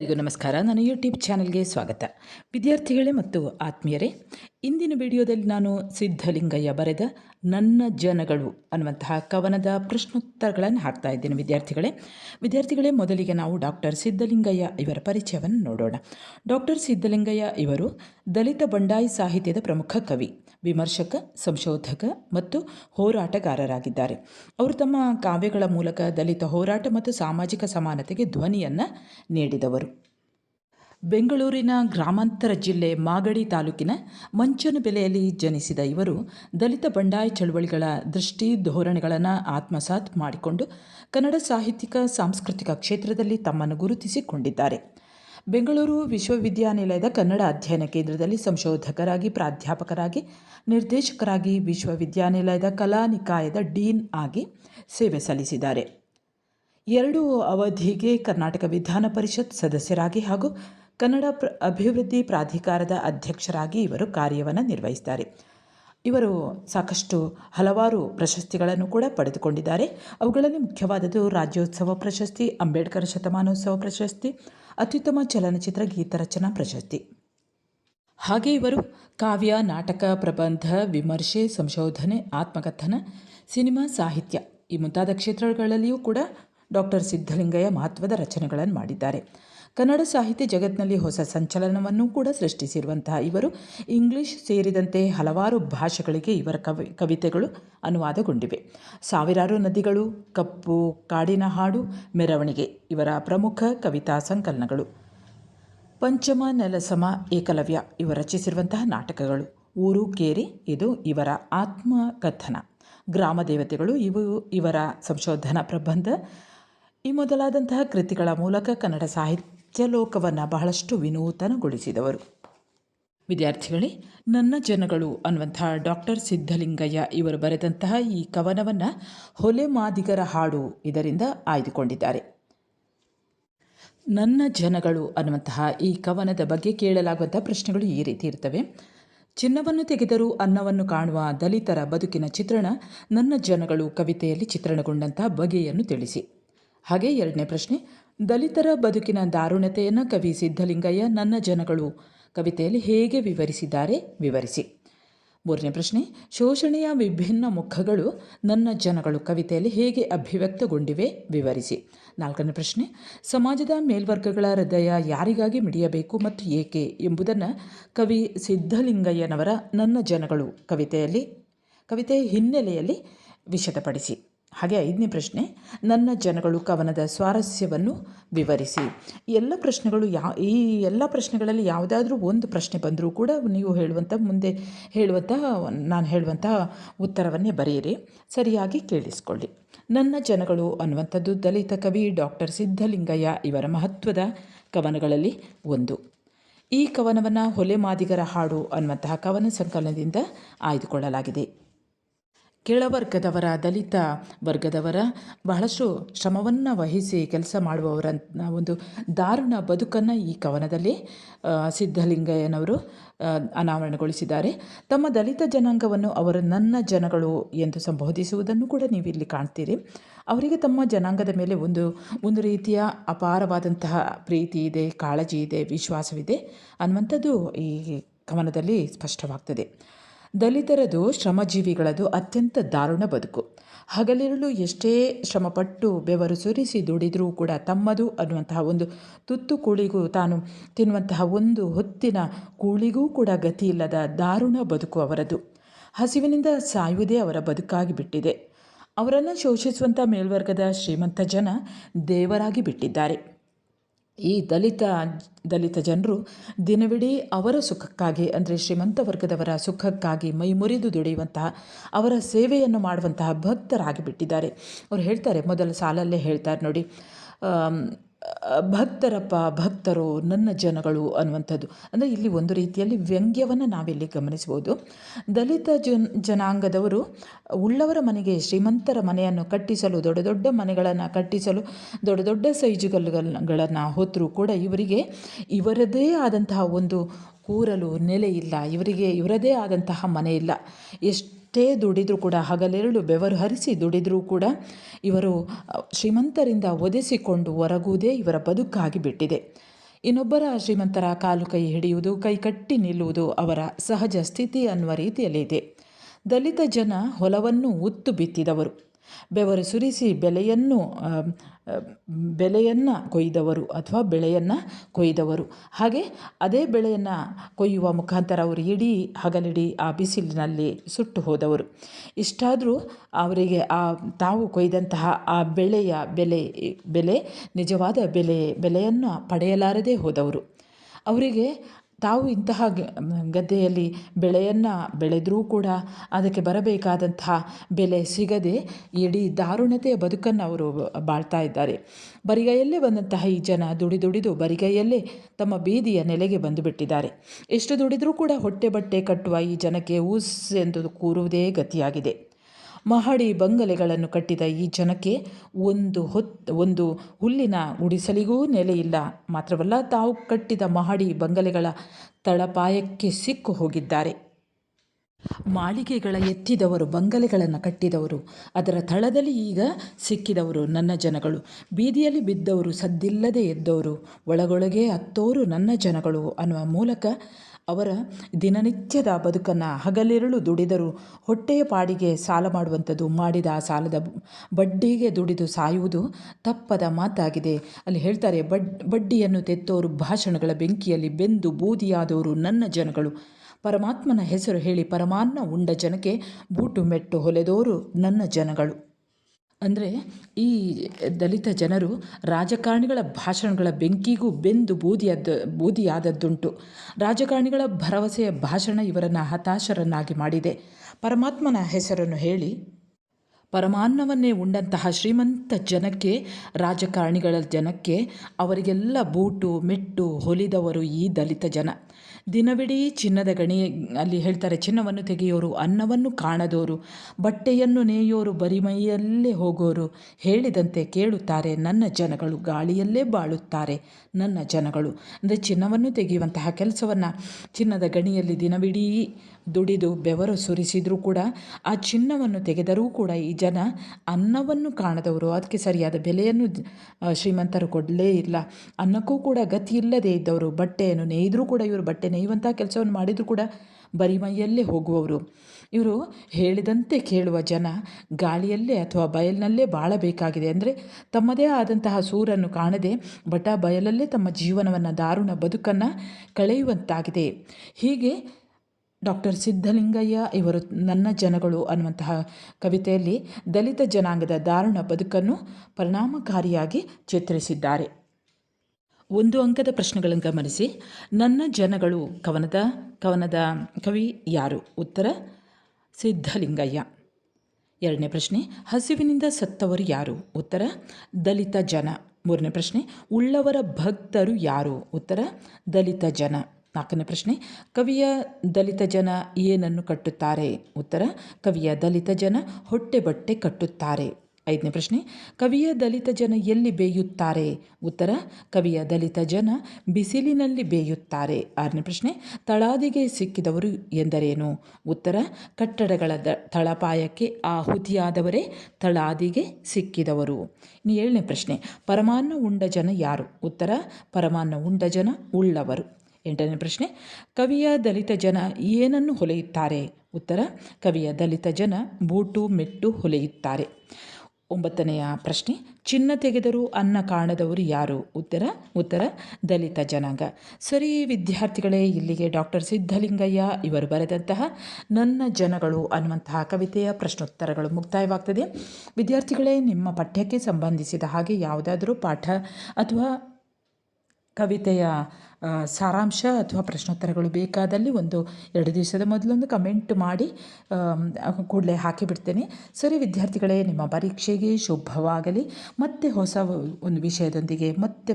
ಎಲ್ಲರಿಗೂ ನಮಸ್ಕಾರ. ನನ್ನ ಯೂಟ್ಯೂಬ್ ಚಾನಲ್ಗೆ ಸ್ವಾಗತ. ವಿದ್ಯಾರ್ಥಿಗಳೇ ಮತ್ತು ಆತ್ಮೀಯರೇ ಇಂದಿನ ವಿಡಿಯೋದಲ್ಲಿ ನಾನು ಸಿದ್ಧಲಿಂಗಯ್ಯ ಬರೆದ ನನ್ನ ಜನಗಳು ಅನ್ನುವಂತಹ ಕವನದ ಪ್ರಶ್ನೋತ್ತರಗಳನ್ನು ಹಾಕ್ತಾ ಇದ್ದೇನೆ ವಿದ್ಯಾರ್ಥಿಗಳೇ. ವಿದ್ಯಾರ್ಥಿಗಳೇ, ಮೊದಲಿಗೆ ನಾವು ಡಾಕ್ಟರ್ ಸಿದ್ಧಲಿಂಗಯ್ಯ ಇವರ ಪರಿಚಯವನ್ನು ನೋಡೋಣ. ಡಾಕ್ಟರ್ ಸಿದ್ಧಲಿಂಗಯ್ಯ ಇವರು ದಲಿತ ಬಂಡಾಯಿ ಸಾಹಿತ್ಯದ ಪ್ರಮುಖ ಕವಿ, ವಿಮರ್ಶಕ, ಸಂಶೋಧಕ ಮತ್ತು ಹೋರಾಟಗಾರರಾಗಿದ್ದಾರೆ. ಅವರು ತಮ್ಮ ಕಾವ್ಯಗಳ ಮೂಲಕ ದಲಿತ ಹೋರಾಟ ಮತ್ತು ಸಾಮಾಜಿಕ ಸಮಾನತೆಗೆ ಧ್ವನಿಯನ್ನು ನೀಡಿದವರು. ಬೆಂಗಳೂರಿನ ಗ್ರಾಮಾಂತರ ಜಿಲ್ಲೆ ಮಾಗಡಿ ತಾಲೂಕಿನ ಮಂಚನಬೆಲೆಯಲ್ಲಿ ಜನಿಸಿದ ಇವರು ದಲಿತ ಬಂಡಾಯ ಚಳುವಳಿಗಳ ದೃಷ್ಟಿ ಧೋರಣೆಗಳನ್ನು ಆತ್ಮಸಾತ್ ಮಾಡಿಕೊಂಡು ಕನ್ನಡ ಸಾಹಿತ್ಯಿಕ, ಸಾಂಸ್ಕೃತಿಕ ಕ್ಷೇತ್ರದಲ್ಲಿ ತಮ್ಮನ್ನು ಗುರುತಿಸಿಕೊಂಡಿದ್ದಾರೆ. ಬೆಂಗಳೂರು ವಿಶ್ವವಿದ್ಯಾನಿಲಯದ ಕನ್ನಡ ಅಧ್ಯಯನ ಕೇಂದ್ರದಲ್ಲಿ ಸಂಶೋಧಕರಾಗಿ, ಪ್ರಾಧ್ಯಾಪಕರಾಗಿ, ನಿರ್ದೇಶಕರಾಗಿ ವಿಶ್ವವಿದ್ಯಾನಿಲಯದ ಕಲಾ ನಿಕಾಯದ ಡೀನ್ ಆಗಿ ಸೇವೆ ಸಲ್ಲಿಸಿದ್ದಾರೆ. ಎರಡು ಅವಧಿಗೆ ಕರ್ನಾಟಕ ವಿಧಾನ ಪರಿಷತ್ ಸದಸ್ಯರಾಗಿ ಹಾಗೂ ಕನ್ನಡ ಪ್ರ, ಅಭಿವೃದ್ಧಿ ಪ್ರಾಧಿಕಾರದ ಅಧ್ಯಕ್ಷರಾಗಿ ಇವರು ಕಾರ್ಯವನ್ನು ನಿರ್ವಹಿಸ್ತಾರೆ. ಇವರು ಸಾಕಷ್ಟು ಹಲವಾರು ಪ್ರಶಸ್ತಿಗಳನ್ನು ಕೂಡ ಪಡೆದುಕೊಂಡಿದ್ದಾರೆ. ಅವುಗಳಲ್ಲಿ ಮುಖ್ಯವಾದದ್ದು ರಾಜ್ಯೋತ್ಸವ ಪ್ರಶಸ್ತಿ, ಅಂಬೇಡ್ಕರ್ ಶತಮಾನೋತ್ಸವ ಪ್ರಶಸ್ತಿ, ಅತ್ಯುತ್ತಮ ಚಲನಚಿತ್ರ ಗೀತರಚನಾ ಪ್ರಶಸ್ತಿ. ಹಾಗೆ ಇವರು ಕಾವ್ಯ, ನಾಟಕ ಪ್ರಬಂಧ, ವಿಮರ್ಶೆ, ಸಂಶೋಧನೆ, ಆತ್ಮಕಥನ, ಸಿನಿಮಾ, ಸಾಹಿತ್ಯ ಈ ಮುಂತಾದ ಕ್ಷೇತ್ರಗಳಲ್ಲಿಯೂ ಕೂಡ ಡಾಕ್ಟರ್ ಸಿದ್ಧಲಿಂಗಯ್ಯ ಮಹತ್ವದ ರಚನೆಗಳನ್ನು ಮಾಡಿದ್ದಾರೆ. ಕನ್ನಡ ಸಾಹಿತ್ಯ ಜಗತ್ತಿನಲ್ಲಿ ಹೊಸ ಸಂಚಲನವನ್ನು ಕೂಡ ಸೃಷ್ಟಿಸಿರುವಂತಹ ಇವರು, ಇಂಗ್ಲಿಷ್ ಸೇರಿದಂತೆ ಹಲವಾರು ಭಾಷೆಗಳಿಗೆ ಇವರ ಕವಿ, ಕವಿತೆಗಳು ಅನುವಾದಗೊಂಡಿವೆ. ಸಾವಿರಾರು ನದಿಗಳು, ಕಪ್ಪು ಕಾಡಿನ ಹಾಡು, ಮೆರವಣಿಗೆ ಇವರ ಪ್ರಮುಖ ಕವಿತಾ ಸಂಕಲನಗಳು. ಪಂಚಮ ನೆಲಸಮ ಏಕಲವ್ಯ ಇವರು ರಚಿಸಿರುವಂತಹ ನಾಟಕಗಳು. ಊರು ಕೇರಿ ಇದು ಇವರ ಆತ್ಮಕಥನ. ಗ್ರಾಮ ದೇವತೆಗಳು ಇವು ಇವರ ಸಂಶೋಧನಾ ಪ್ರಬಂಧ. ಈ ಮೊದಲಾದಂತಹ ಕೃತಿಗಳ ಮೂಲಕ ಕನ್ನಡ ಸಾಹಿತ್ಯ ಲೋಕವನ್ನು ಬಹಳಷ್ಟು ವಿನೂತನಗೊಳಿಸಿದವರು. ವಿದ್ಯಾರ್ಥಿಗಳೇ, ನನ್ನ ಜನಗಳು ಅನ್ನುವಂತಹ ಡಾಕ್ಟರ್ ಸಿದ್ಧಲಿಂಗಯ್ಯ ಇವರು ಬರೆದಂತಹ ಈ ಕವನವನ್ನು ಹೊಲೆ ಮಾದಿಗರ ಹಾಡು ಇದರಿಂದ ಆಯ್ದುಕೊಂಡಿದ್ದಾರೆ. ನನ್ನ ಜನಗಳು ಅನ್ನುವಂತಹ ಈ ಕವನದ ಬಗ್ಗೆ ಕೇಳಲಾಗುವಂಥ ಪ್ರಶ್ನೆಗಳು ಈ ರೀತಿ ಇರ್ತವೆ. ಚಿನ್ನವನ್ನು ತೆಗೆದರೂ ಅನ್ನವನ್ನು ಕಾಣುವ ದಲಿತರ ಬದುಕಿನ ಚಿತ್ರಣ ನನ್ನ ಜನಗಳು ಕವಿತೆಯಲ್ಲಿ ಚಿತ್ರಣಗೊಂಡಂತಹ ಬಗೆಯನ್ನು ತಿಳಿಸಿ. ಹಾಗೆ ಎರಡನೇ ಪ್ರಶ್ನೆ ದಲಿತರ ಬದುಕಿನ ದಾರುಣತೆಯನ್ನು ಕವಿ ಸಿದ್ಧಲಿಂಗಯ್ಯ ನನ್ನ ಜನಗಳು ಕವಿತೆಯಲ್ಲಿ ಹೇಗೆ ವಿವರಿಸಿದ್ದಾರೆ ವಿವರಿಸಿ. ಮೂರನೇ ಪ್ರಶ್ನೆ, ಶೋಷಣೆಯ ವಿಭಿನ್ನ ಮುಖಗಳು ನನ್ನ ಜನಗಳು ಕವಿತೆಯಲ್ಲಿ ಹೇಗೆ ಅಭಿವ್ಯಕ್ತಗೊಂಡಿವೆ ವಿವರಿಸಿ. ನಾಲ್ಕನೇ ಪ್ರಶ್ನೆ, ಸಮಾಜದ ಮೇಲ್ವರ್ಗಗಳ ಹೃದಯ ಯಾರಿಗಾಗಿ ಮಿಡಿಯಬೇಕು ಮತ್ತು ಏಕೆ ಎಂಬುದನ್ನು ಕವಿ ಸಿದ್ಧಲಿಂಗಯ್ಯನವರ ನನ್ನ ಜನಗಳು ಕವಿತೆಯಲ್ಲಿ ಕವಿತೆಯ ಹಿನ್ನೆಲೆಯಲ್ಲಿ ವಿಶದಪಡಿಸಿ ಹಾಗೆ ಐದನೇ ಪ್ರಶ್ನೆ, ನನ್ನ ಜನಗಳು ಕವನದ ಸ್ವಾರಸ್ಯವನ್ನು ವಿವರಿಸಿ. ಎಲ್ಲ ಪ್ರಶ್ನೆಗಳು ಯಾವ ಈ ಎಲ್ಲ ಪ್ರಶ್ನೆಗಳಲ್ಲಿ ಯಾವುದಾದ್ರೂ ಒಂದು ಪ್ರಶ್ನೆ ಬಂದರೂ ಕೂಡ ನೀವು ಹೇಳುವಂಥ ಮುಂದೆ ಹೇಳುವಂಥ ನಾನು ಹೇಳುವಂಥ ಉತ್ತರವನ್ನೇ ಬರೆಯಿರಿ. ಸರಿಯಾಗಿ ಕೇಳಿಸ್ಕೊಳ್ಳಿ. ನನ್ನ ಜನಗಳು ಅನ್ನುವಂಥದ್ದು ದಲಿತ ಕವಿ ಡಾಕ್ಟರ್ ಸಿದ್ಧಲಿಂಗಯ್ಯ ಇವರ ಮಹತ್ವದ ಕವನಗಳಲ್ಲಿ ಒಂದು. ಈ ಕವನವನ್ನು ಹೊಲೆ ಮಾದಿಗರ ಹಾಡು ಅನ್ನುವಂತಹ ಕವನ ಸಂಕಲನದಿಂದ ಆಯ್ದುಕೊಳ್ಳಲಾಗಿದೆ. ಕೆಳವರ್ಗದವರ ದಲಿತ ವರ್ಗದವರ ಬಹಳಷ್ಟು ಶ್ರಮವನ್ನು ವಹಿಸಿ ಕೆಲಸ ಮಾಡುವವರ ಒಂದು ದಾರುಣ ಬದುಕನ್ನು ಈ ಕವನದಲ್ಲಿ ಸಿದ್ಧಲಿಂಗಯ್ಯನವರು ಅನಾವರಣಗೊಳಿಸಿದ್ದಾರೆ. ತಮ್ಮ ದಲಿತ ಜನಾಂಗವನ್ನು ಅವರು ನನ್ನ ಜನಗಳು ಎಂದು ಸಂಬೋಧಿಸುವುದನ್ನು ಕೂಡ ನೀವು ಇಲ್ಲಿ ಕಾಣ್ತೀರಿ. ಅವರಿಗೆ ತಮ್ಮ ಜನಾಂಗದ ಮೇಲೆ ಒಂದು ಒಂದು ರೀತಿಯ ಅಪಾರವಾದಂತಹ ಪ್ರೀತಿ ಇದೆ, ಕಾಳಜಿ ಇದೆ, ವಿಶ್ವಾಸವಿದೆ ಅನ್ನುವಂಥದ್ದು ಈ ಕವನದಲ್ಲಿ ಸ್ಪಷ್ಟವಾಗ್ತದೆ. ದಲಿತರದು ಶ್ರಮಜೀವಿಗಳದು ಅತ್ಯಂತ ದಾರುಣ ಬದುಕು. ಹಗಲಿರುಳು ಎಷ್ಟೇ ಶ್ರಮಪಟ್ಟು ಬೆವರು ಸುರಿಸಿ ದುಡಿದರೂ ಕೂಡ ತಮ್ಮದು ಅನ್ನುವಂತಹ ಒಂದು ತುತ್ತು ಕೂಳಿಗೂ ತಾನು ತಿನ್ನುವಂತಹ ಒಂದು ಹೊತ್ತಿನ ಕೂಳಿಗೂ ಕೂಡ ಗತಿಯಿಲ್ಲದ ದಾರುಣ ಬದುಕು ಅವರದು. ಹಸಿವಿನಿಂದ ಸಾಯುವುದೇ ಅವರ ಬದುಕಾಗಿ ಬಿಟ್ಟಿದೆ. ಅವರನ್ನು ಶೋಷಿಸುವಂಥ ಮೇಲ್ವರ್ಗದ ಶ್ರೀಮಂತ ಜನ ದೇವರಾಗಿ ಬಿಟ್ಟಿದ್ದಾರೆ. ಈ ದಲಿತ ದಲಿತ ಜನರು ದಿನವಿಡೀ ಅವರ ಸುಖಕ್ಕಾಗಿ, ಅಂದರೆ ಶ್ರೀಮಂತ ವರ್ಗದವರ ಸುಖಕ್ಕಾಗಿ ಮೈ ಮುರಿದು ದುಡಿಯುವಂತಹ, ಅವರ ಸೇವೆಯನ್ನು ಮಾಡುವಂತಹ ಭಕ್ತರಾಗಿಬಿಟ್ಟಿದ್ದಾರೆ. ಅವ್ರು ಹೇಳ್ತಾರೆ, ಮೊದಲ ಸಾಲಲ್ಲೇ ಹೇಳ್ತಾರೆ ನೋಡಿ. ಭಕ್ತರಪ್ಪ, ಭಕ್ತರು, ನನ್ನ ಜನಗಳು ಅನ್ನುವಂಥದ್ದು. ಅಂದರೆ ಇಲ್ಲಿ ಒಂದು ರೀತಿಯಲ್ಲಿ ವ್ಯಂಗ್ಯವನ್ನು ನಾವಿಲ್ಲಿ ಗಮನಿಸ್ಬೋದು. ದಲಿತ ಜನ್, ಜನಾಂಗದವರು ಉಳ್ಳವರ ಮನೆಗೆ ಶ್ರೀಮಂತರ ಮನೆಯನ್ನು ಕಟ್ಟಿಸಲು, ದೊಡ್ಡ ದೊಡ್ಡ ಮನೆಗಳನ್ನು ಕಟ್ಟಿಸಲು, ದೊಡ್ಡ ದೊಡ್ಡ ಸೈಜುಗಲ್ಗಳನ್ನು ಹೊತ್ತರೂ ಕೂಡ ಇವರಿಗೆ ಇವರದೇ ಆದಂತಹ ಒಂದು ಕೂರಲು ನೆಲೆ ಇಲ್ಲ. ಇವರಿಗೆ ಇವರದೇ ಆದಂತಹ ಮನೆ ಇಲ್ಲ. ಎಷ್ಟು ಎಷ್ಟೇ ದುಡಿದರೂ ಕೂಡ, ಹಗಲೆರಳು ಬೆವರು ಹರಿಸಿ ದುಡಿದರೂ ಕೂಡ ಇವರು ಶ್ರೀಮಂತರಿಂದ ಒದಿಸಿಕೊಂಡು ಹೊರಗುವುದೇ ಇವರ ಬದುಕಾಗಿ ಬಿಟ್ಟಿದೆ. ಇನ್ನೊಬ್ಬರ ಶ್ರೀಮಂತರ ಕಾಲು ಕೈ ಹಿಡಿಯುವುದು, ಕೈ ಕಟ್ಟಿ ನಿಲ್ಲುವುದು ಅವರ ಸಹಜ ಸ್ಥಿತಿ ಅನ್ನುವ ರೀತಿಯಲ್ಲಿದೆ. ದಲಿತ ಜನ ಹೊಲವನ್ನು ಉತ್ತು ಬಿತ್ತಿದವರು. ಬೆವರು ಸುರಿಸಿ ಬೆಲೆಯನ್ನು ಬೆಲೆಯನ್ನು ಕೊಯ್ದವರು ಅಥವಾ ಬೆಳೆಯನ್ನು ಕೊಯ್ದವರು. ಹಾಗೆ ಅದೇ ಬೆಳೆಯನ್ನು ಕೊಯ್ಯುವ ಮುಖಾಂತರ ಅವರು ಇಡೀ ಹಗಲಿಡೀ ಆ ಬಿಸಿಲಿನಲ್ಲಿ ಸುಟ್ಟು ಹೋದವರು. ಇಷ್ಟಾದರೂ ಅವರಿಗೆ ಆ, ತಾವು ಕೊಯ್ದಂತಹ ಆ ಬೆಳೆಯ ಬೆಲೆ ಬೆಲೆ, ನಿಜವಾದ ಬೆಲೆ, ಬೆಲೆಯನ್ನು ಪಡೆಯಲಾರದೇ ಹೋದವರು. ಅವರಿಗೆ ತಾವು ಇಂತಹ ಗದ್ದೆಯಲ್ಲಿ ಬೆಳೆಯನ್ನು ಬೆಳೆದರೂ ಕೂಡ ಅದಕ್ಕೆ ಬರಬೇಕಾದಂತಹ ಬೆಲೆ ಸಿಗದೆ ಇಡೀ ದಾರುಣತೆಯ ಬದುಕನ್ನು ಅವರು ಬಾಳ್ತಾ ಇದ್ದಾರೆ. ಬರಿಗೈಯಲ್ಲೇ ಬಂದಂತಹ ಈ ಜನ ದುಡಿದುಡಿದು ಬರಿಗೈಯಲ್ಲೇ ತಮ್ಮ ಬೀದಿಯ ನೆಲೆಗೆ ಬಂದು ಬಿಟ್ಟಿದ್ದಾರೆ ಎಷ್ಟು ದುಡಿದರೂ ಕೂಡ ಹೊಟ್ಟೆ ಬಟ್ಟೆ ಕಟ್ಟುವ ಈ ಜನಕ್ಕೆ ಊಸ್ ಎಂದು ಕೂರುವುದೇ ಗತಿಯಾಗಿದೆ. ಮಹಡಿ ಬಂಗಲೆಗಳನ್ನು ಕಟ್ಟಿದ ಈ ಜನಕ್ಕೆ ಒಂದು ಹೊತ್, ಒಂದು ಹುಲ್ಲಿನ ಗುಡಿಸಲಿಗೂ ನೆಲೆಯಿಲ್ಲ. ಮಾತ್ರವಲ್ಲ, ತಾವು ಕಟ್ಟಿದ ಮಹಡಿ ಬಂಗಲೆಗಳ ತಳಪಾಯಕ್ಕೆ ಸಿಕ್ಕು ಹೋಗಿದ್ದಾರೆ. ಮಾಳಿಗೆಗಳ ಎತ್ತಿದವರು, ಬಂಗಲೆಗಳನ್ನು ಕಟ್ಟಿದವರು, ಅದರ ತಳದಲ್ಲಿ ಈಗ ಸಿಕ್ಕಿದವರು ನನ್ನ ಜನಗಳು. ಬೀದಿಯಲ್ಲಿ ಬಿದ್ದವರು ಸದ್ದಿಲ್ಲದೆ ಎದ್ದವರು ಒಳಗೊಳಗೆ ಹತ್ತೋರು ನನ್ನ ಜನಗಳು ಅನ್ನುವ ಮೂಲಕ ಅವರ ದಿನನಿತ್ಯದ ಬದುಕನ್ನು ಹಗಲಿರುಳು ದುಡಿದರು ಹೊಟ್ಟೆಯ ಪಾಡಿಗೆ ಸಾಲ ಮಾಡುವಂಥದ್ದು ಮಾಡಿದ ಆ ಸಾಲದ ಬಡ್ಡಿಗೆ ದುಡಿದು ಸಾಯುವುದು ತಪ್ಪದ ಮಾತಾಗಿದೆ. ಅಲ್ಲಿ ಹೇಳ್ತಾರೆ, ಬಡ್, ಬಡ್ಡಿಯನ್ನು ತೆತ್ತೋರು ಭಾಷಣಗಳ ಬೆಂಕಿಯಲ್ಲಿ ಬೆಂದು ಬೂದಿಯಾದವರು ನನ್ನ ಜನಗಳು. ಪರಮಾತ್ಮನ ಹೆಸರು ಹೇಳಿ ಪರಮಾನ್ನ ಉಂಡ ಜನಕ್ಕೆ ಬೂಟು ಮೆಟ್ಟು ಹೊಲೆದೋರು ನನ್ನ ಜನಗಳು. ಅಂದರೆ ಈ ದಲಿತ ಜನರು ರಾಜಕಾರಣಿಗಳ ಭಾಷಣಗಳ ಬೆಂಕಿಗೂ ಬೆಂದು ಬೂದಿಯಾದ ಬೂದಿಯಾದದ್ದುಂಟು. ರಾಜಕಾರಣಿಗಳ ಭರವಸೆಯ ಭಾಷಣ ಇವರನ್ನು ಹತಾಶರನ್ನಾಗಿ ಮಾಡಿದೆ. ಪರಮಾತ್ಮನ ಹೆಸರನ್ನು ಹೇಳಿ, ಪರಮಾನ್ನವನ್ನೇ ಉಂಡಂತಹ ಶ್ರೀಮಂತ ಜನಕ್ಕೆ, ರಾಜಕಾರಣಿಗಳ ಜನಕ್ಕೆ ಅವರಿಗೆಲ್ಲ ಬೂಟು, ಮೆಟ್ಟು ಹೊಲಿದವರು ಈ ದಲಿತ ಜನ. ದಿನವಿಡೀ ಚಿನ್ನದ ಗಣಿ ಅಲ್ಲಿ ಹೇಳ್ತಾರೆ, ಚಿನ್ನವನ್ನು ತೆಗೆಯೋರು, ಅನ್ನವನ್ನು ಕಾಣದೋರು, ಬಟ್ಟೆಯನ್ನು ನೇಯೋರು, ಬರಿಮೈಯಲ್ಲೇ ಹೋಗೋರು. ಹೇಳಿದಂತೆ ಕೇಳುತ್ತಾರೆ, ನನ್ನ ಜನಗಳು ಗಾಳಿಯಲ್ಲೇ ಬಾಳುತ್ತಾರೆ, ನನ್ನ ಜನಗಳು. ಅಂದರೆ ಚಿನ್ನವನ್ನು ತೆಗೆಯುವಂತಹ ಕೆಲಸವನ್ನು ಚಿನ್ನದ ಗಣಿಯಲ್ಲಿ ದಿನವಿಡೀ ದುಡಿದು ಬೆವರು ಸುರಿಸಿದರೂ ಕೂಡ, ಆ ಚಿನ್ನವನ್ನು ತೆಗೆದರೂ ಕೂಡ ಈ ಜನ ಅನ್ನವನ್ನು ಕಾಣದವರು. ಅದಕ್ಕೆ ಸರಿಯಾದ ಬೆಲೆಯನ್ನು ಶ್ರೀಮಂತರು ಕೊಡಲೇ ಇಲ್ಲ. ಅನ್ನಕ್ಕೂ ಕೂಡ ಗತಿ ಇಲ್ಲದೇ ಇದ್ದವರು. ಬಟ್ಟೆಯನ್ನು ನೇಯ್ದರೂ ಕೂಡ ಇವರು ಬಟ್ಟೆ ನೇಯುವಂಥ ಕೆಲಸವನ್ನು ಮಾಡಿದರೂ ಕೂಡ ಬರಿಮೈಯಲ್ಲೇ ಹೋಗುವವರು. ಇವರು ಹೇಳಿದಂತೆ ಕೇಳುವ ಜನ ಗಾಳಿಯಲ್ಲೇ ಅಥವಾ ಬಯಲಿನಲ್ಲೇ ಬಾಳಬೇಕಾಗಿದೆ. ಅಂದರೆ ತಮ್ಮದೇ ಆದಂತಹ ಸೂರನ್ನು ಕಾಣದೆ ಬಟ ಬಯಲಲ್ಲೇ ತಮ್ಮ ಜೀವನವನ್ನು, ದಾರುಣ ಬದುಕನ್ನು ಕಳೆಯುವಂತಾಗಿದೆ. ಹೀಗೆ ಡಾಕ್ಟರ್ ಸಿದ್ಧಲಿಂಗಯ್ಯ ಇವರು ನನ್ನ ಜನಗಳು ಅನ್ನುವಂತಹ ಕವಿತೆಯಲ್ಲಿ ದಲಿತ ಜನಾಂಗದ ದಾರುಣ ಬದುಕನ್ನು ಪರಿಣಾಮಕಾರಿಯಾಗಿ ಚಿತ್ರಿಸಿದ್ದಾರೆ. ಒಂದು ಅಂಕದ ಪ್ರಶ್ನೆಗಳನ್ನು ಗಮನಿಸಿ. ನನ್ನ ಜನಗಳು, ಕವನದ ಕವನದ ಕವಿ ಯಾರು? ಉತ್ತರ, ಸಿದ್ಧಲಿಂಗಯ್ಯ. ಎರಡನೇ ಪ್ರಶ್ನೆ, ಹಸಿವಿನಿಂದ ಸತ್ತವರು ಯಾರು? ಉತ್ತರ, ದಲಿತ ಜನ. ಮೂರನೇ ಪ್ರಶ್ನೆ, ಉಳ್ಳವರ ಭಕ್ತರು ಯಾರು? ಉತ್ತರ, ದಲಿತ ಜನ. ನಾಲ್ಕನೇ ಪ್ರಶ್ನೆ, ಕವಿಯ ದಲಿತ ಜನ ಏನನ್ನು ಕಟ್ಟುತ್ತಾರೆ? ಉತ್ತರ, ಕವಿಯ ದಲಿತ ಜನ ಹೊಟ್ಟೆ ಬಟ್ಟೆ ಕಟ್ಟುತ್ತಾರೆ. ಐದನೇ ಪ್ರಶ್ನೆ, ಕವಿಯ ದಲಿತ ಜನ ಎಲ್ಲಿ ಬೇಯುತ್ತಾರೆ? ಉತ್ತರ, ಕವಿಯ ದಲಿತ ಜನ ಬಿಸಿಲಿನಲ್ಲಿ ಬೇಯುತ್ತಾರೆ. ಆರನೇ ಪ್ರಶ್ನೆ, ತಳಾದಿಗೆ ಸಿಕ್ಕಿದವರು ಎಂದರೇನು? ಉತ್ತರ, ಕಟ್ಟಡಗಳ ದ, ತಳಪಾಯಕ್ಕೆ ಆಹುತಿಯಾದವರೇ ತಳಾದಿಗೆ ಸಿಕ್ಕಿದವರು. ಇನ್ನು ಏಳನೇ ಪ್ರಶ್ನೆ, ಪರಮಾನ್ನ ಉಂಡ ಜನ ಯಾರು? ಉತ್ತರ, ಪರಮಾನ್ನ ಉಂಡ ಜನ ಉಳ್ಳವರು. ಎಂಟನೇ ಪ್ರಶ್ನೆ, ಕವಿಯ ದಲಿತ ಜನ ಏನನ್ನು ಹೊಲೆಯುತ್ತಾರೆ? ಉತ್ತರ, ಕವಿಯ ದಲಿತ ಜನ ಬೂಟು ಮೆಟ್ಟು ಹೊಲೆಯುತ್ತಾರೆ. ಒಂಬತ್ತನೆಯ ಪ್ರಶ್ನೆ, ಚಿನ್ನ ತೆಗೆದರೂ ಅನ್ನ ಕಾಣದವರು ಯಾರು? ಉತ್ತರ ಉತ್ತರ, ದಲಿತ ಜನಾಂಗ. ಸರಿ, ವಿದ್ಯಾರ್ಥಿಗಳೇ, ಇಲ್ಲಿಗೆ ಡಾಕ್ಟರ್ ಸಿದ್ಧಲಿಂಗಯ್ಯ ಇವರು ಬರೆದಂತಹ ನನ್ನ ಜನಗಳು ಅನ್ನುವಂತಹ ಕವಿತೆಯ ಪ್ರಶ್ನೋತ್ತರಗಳು ಮುಕ್ತಾಯವಾಗ್ತದೆ. ವಿದ್ಯಾರ್ಥಿಗಳೇ, ನಿಮ್ಮ ಪಠ್ಯಕ್ಕೆ ಸಂಬಂಧಿಸಿದ ಹಾಗೆ ಯಾವುದಾದರೂ ಪಾಠ ಅಥವಾ ಕವಿತೆಯ ಸಾರಾಂಶ ಅಥವಾ ಪ್ರಶ್ನೋತ್ತರಗಳು ಬೇಕಾದಲ್ಲಿ ಒಂದು ಎರಡು ದಿವಸದ ಮೊದಲೊಂದು ಕಮೆಂಟ್ ಮಾಡಿ ಕೂಡಲೇ ಹಾಕಿಬಿಡ್ತೇನೆ. ಸರಿ ವಿದ್ಯಾರ್ಥಿಗಳೇ, ನಿಮ್ಮ ಪರೀಕ್ಷೆಗೆ ಶುಭವಾಗಲಿ. ಮತ್ತೆ ಹೊಸ ಒಂದು ವಿಷಯದೊಂದಿಗೆ ಮತ್ತೆ